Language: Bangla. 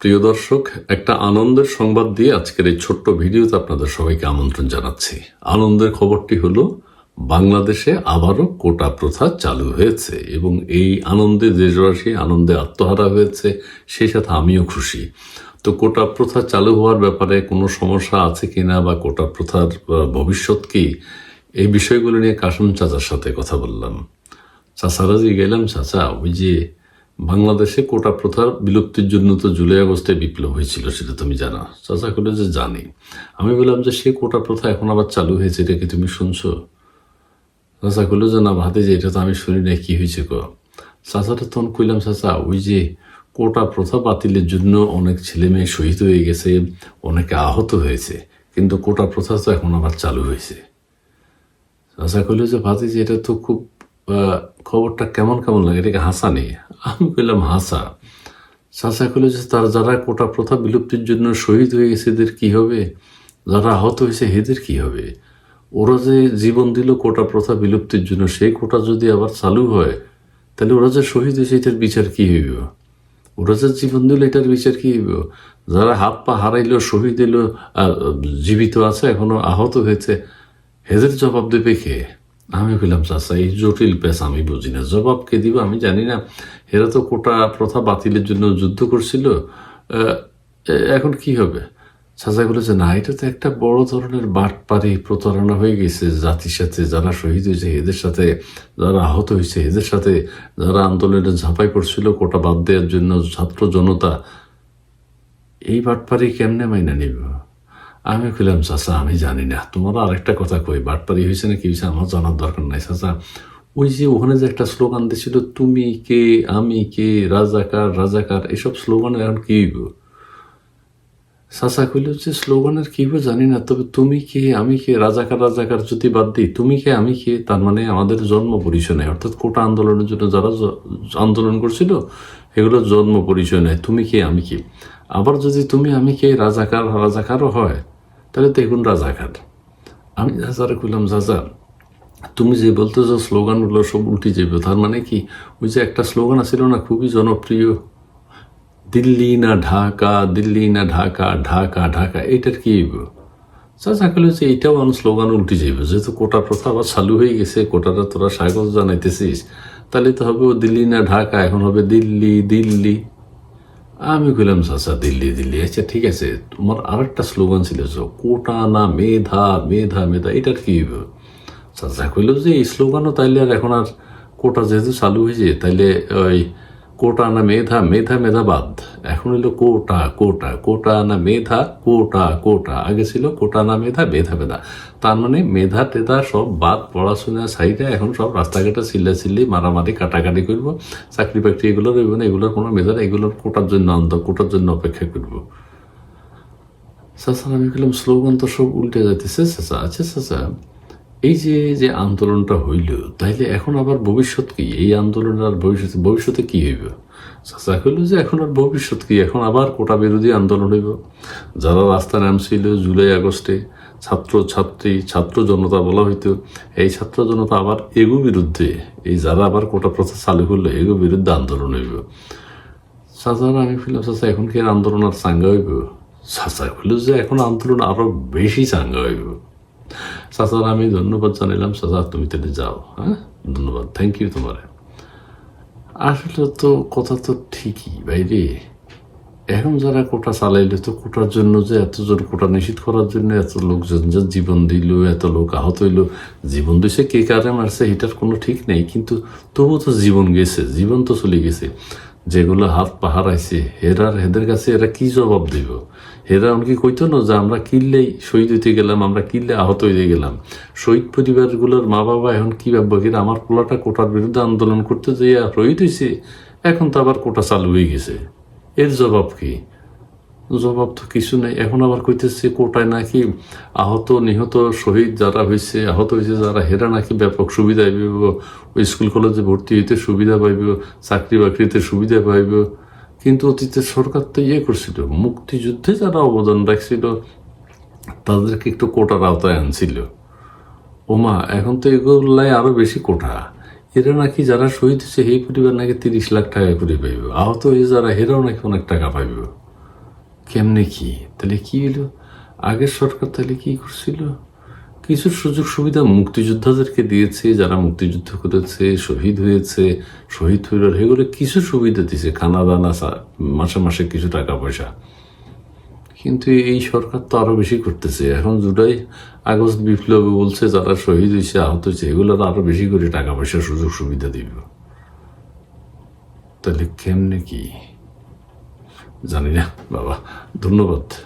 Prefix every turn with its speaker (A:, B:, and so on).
A: প্রিয় দর্শক, একটা আনন্দের সংবাদ দিয়ে আজকের এই ছোট্ট ভিডিওতে আপনাদের সবাইকে আমন্ত্রণ জানাচ্ছি। আনন্দের খবরটি হলো, বাংলাদেশে আবারও কোটা প্রথা চালু হয়েছে এবং এই আনন্দে দেশবাসী আনন্দে আত্মহারা হয়েছে সেই সাথে আমিও খুশি। তো কোটা প্রথা চালু হওয়ার ব্যাপারে কোনো সমস্যা আছে কি না বা কোটা প্রথার ভবিষ্যৎ কি? এই বিষয়গুলো নিয়ে কাসম চাচার সাথে কথা বললাম। চাচারা যে গেলাম, চাচা, ওই যে বাংলাদেশে কোটা প্রথার বিলুপ্তির জন্য তো জুলাই আগস্টে বিপ্লব হয়েছিল, সেটা তুমি জানো। চাচা করলে যে জানি। আমি বললাম যে সে কোটা প্রথা এখন আবার চালু হয়েছে, এটা কি তুমি শুনছো? চাচা করল যে না ভাতে যে এটা তো আমি শুনি না কি হয়েছে গো চাচাটা তখন কইলাম, চাচা, ওই যে কোটা প্রথা বাতিলের জন্য অনেক ছেলে মেয়ে শহীদ হয়ে গেছে, অনেকে আহত হয়েছে, কিন্তু কোটা প্রথা তো এখন আবার চালু হয়েছে। চাচা কইল যে ভাতি যে এটা তো খুব খবরটা কেমন কেমন লাগে? এটাকে হাসা নেই। আমি কইলাম, হাসা। চাচা কইল যে, তার যারা কোটা প্রথা বিলুপ্তির জন্য শহীদ হয়ে গেছে, এদের কী হবে? যারা আহত হয়েছে, এদের কি হবে? ওরা যে জীবন দিল কোটা প্রথা বিলুপ্তির জন্য, সেই কোটা যদি আবার চালু হয়, তাহলে ওরা যে শহীদ হয়েছে, এটার বিচার কী হইব? ওরা যে জীবন দিল, এটার বিচার কী হইব? যারা হাত পা হারাইলো, শহীদ এলো জীবিত আছে, এখনও আহত হয়েছে হেদের জবাব দেবে কে? আমি বললাম চাচা, এই জটিল পেশ আমি বুঝি না। জবাব কে দিব আমি জানি না। এরা তো কোটা প্রথা বাতিলের জন্য যুদ্ধ করছিল। এখন কি হবে? চাচা বলেছে, না, এটা তো একটা বড় ধরনের বাটপারি প্রতারণা হয়ে গেছে। জাতির সাথে যারা শহীদ হয়েছে, এদের সাথে যারা আহত হয়েছে, এদের সাথে যারা আন্দোলনে ঝাঁপাই পড়ছিল, কোটা বাদ দেওয়ার জন্য ছাত্র জনতা, এই বাটপারি কেমনে মাইনা নিব? আমি কইলাম, চাচা, আমি জানি না। তোমার আরেকটা কথা কই, বাটপারি হয়েছে না কি হয়েছে আমার জানার দরকার নাই, চাচা। ওই যে ওখানে যে একটা স্লোগান দিছিল, তুমি কে, আমি কে রাজাকার রাজাকার এসব স্লোগান এখন কি চাচা কইল, যে স্লোগানের কি জানি না, তবে তুমি কে, আমি কে রাজাকার রাজাকার যদি বাদ দিই, তুমি কে, আমি কে, তার মানে আমাদের জন্ম পরিচয় নেই। অর্থাৎ কোটা আন্দোলনের জন্য যারা আন্দোলন করছিল, এগুলো জন্ম পরিচয় নেই, তুমি কে, আমি কে? আবার যদি তুমি, আমি কে রাজাকার রাজাকারও হয় তাহলে তো এখন রাজাকার আমি চাচারে কইলাম, চাচা, তুমি যে বলতে যে স্লোগানগুলো সব উল্টে যাবে তার মানে কি? ওই যে একটা স্লোগান ছিল না, খুবই জনপ্রিয়, দিল্লি না ঢাকা, দিল্লি না ঢাকা ঢাকা ঢাকা, এইটার কি চাচা কলে যে, এইটাও আমার স্লোগান উল্টে যাইবে, যেহেতু কোটা প্রথা আবার চালু হয়ে গেছে, কোটাটা তোরা স্বাগত জানাইতেছিস, তাহলে তো হবে ও দিল্লি না ঢাকা, এখন হবে দিল্লি দিল্লি। আমি কইলাম, চাচা, দিল্লি দিল্লি। আচ্ছা ঠিক আছে, তোমার আরেকটা স্লোগান ছিল কোটা না মেধা মেধা মেধা, এটার কি চাচা কইল যে, এই স্লোগানও তাইলে আর এখন আর কোটা যেহেতু চালু হয়েছে তাইলে ওই কোটা না মেধা মেধা মেধাবাদ। এখন হইল কোটা কোটা কোটা না মেধা, কোটা কোটা। আগে ছিল কোটা না মেধা মেধা মেধা। তার মানে মেধা টেধা সব বাদ, পড়াশোনা সাইডে এখন সব রাস্তাঘাটে চিল্লা চিল্লি মারামারি, কাটাকাটি করব। চাকরি বাকরি এগুলো রইব না, এগুলোর কোনো মেধা এগুলোর কোটার জন্য আনন্দ কোটার জন্য অপেক্ষা করব। চাচা আমি বললাম, স্লোগান তো সব উল্টে যাইতেছে চাচা আচ্ছা চাচা এই যে যে আন্দোলনটা হইল, তাইলে এখন আবার ভবিষ্যৎ কি? এই আন্দোলনের আর ভবিষ্যতে ভবিষ্যতে কি হইব? চাচা কইল যে এখন আর ভবিষ্যৎ কি? এখন আবার কোটা বিরোধী আন্দোলন হইব। যারা রাস্তায় নামছিল জুলাই আগস্টে, ছাত্র ছাত্রী, ছাত্র জনতা বলা হইতো, এই ছাত্র জনতা আবার এগো বিরুদ্ধে, এই যারা আবার কোটা প্রথা চালু করল, এগো বিরুদ্ধে আন্দোলন হইব। চাচারা আমি ফিলাম চাচা, এখন কি আন্দোলন আর চাঙ্গা হইব? চাচা কইল যে এখন আন্দোলন আরও বেশি চাঙ্গা হইব। চাচার আমি ধন্যবাদ জানাইলাম। চাচা তুমি তাহলে যাও হ্যাঁ? ধন্যবাদ। থ্যাংক ইউ তোমার। আসলে তো কথা তো ঠিকই বাইরে এখন যারা কোটা চালাইলো তো কোটার জন্য যে এতজন কোটা নিষিদ্ধ করার জন্য এত লোকজন যে জীবন দিল, এত লোক আহত হইল, জীবন দিছে কে কারে মারছে, এটার কোনো ঠিক নেই। কিন্তু তবুও তো জীবন গেছে, জীবন তো চলে গেছে। যেগুলো হাত পাহারাইছে হেরার হেদের কাছে এরা কি জবাব দেব? হেরা এমনকি কইতো না যে আমরা কিললেই শহীদ হইতে গেলাম, আমরা কিললে আহত হইতে গেলাম। শহীদ পরিবারগুলোর মা বাবা এখন কি ভাববো কিনা আমার পোলাটা কোটার বিরুদ্ধে আন্দোলন করতে যেয়ে শহীদ হয়েছে এখন তো আবার কোটা চালু হয়ে গেছে। এর জবাব কি? জবাব তো কিছু নেই। এখন আবার কইতেছে, কোটায় নাকি আহত, নিহত, শহীদ যারা হয়েছে আহত হয়েছে যারা, হেরা নাকি ব্যাপক সুবিধা পাইব ওই স্কুল, কলেজে ভর্তি হইতে সুবিধা পাইব, চাকরি বাকরিতে সুবিধা পাইব। কিন্তু অতীতের সরকার তো ইয়ে করছিল, মুক্তিযুদ্ধে যারা অবদান রাখছিল, তাদেরকে একটু কোটার আওতায় আনছিল। ওমা, এখন তো এগুলাই আরও বেশি কোটা। এরা নাকি যারা শহীদ হয়েছে এই পরিবার নাকি তিরিশ লাখ টাকা করে পাইব। আহত হয়ে যারা, হেরাও নাকি অনেক টাকা পাইব। কেমনে কি? তাহলে কি হলো আগের সরকার তাহলে কি করছিল? কিছু সুযোগ সুবিধা মুক্তিযোদ্ধাদেরকে দিয়েছে, যারা মুক্তিযুদ্ধ করেছে, শহীদ হয়েছে, শহীদ হইল এগুলো কিছু সুবিধা দিয়েছে খানা দানা মাসে মাসে কিছু টাকা পয়সা। কিন্তু এই সরকার তো আরও বেশি করতেছে। এখন জুলাই আগস্ট বিপ্লবে বলছে, যারা শহীদ হয়েছে, আহত হয়েছে এগুলোর আরও বেশি করে টাকা পয়সা সুযোগ সুবিধা দিব। তাহলে কেমনে কি? জানি না বাবা। ধন্যবাদ।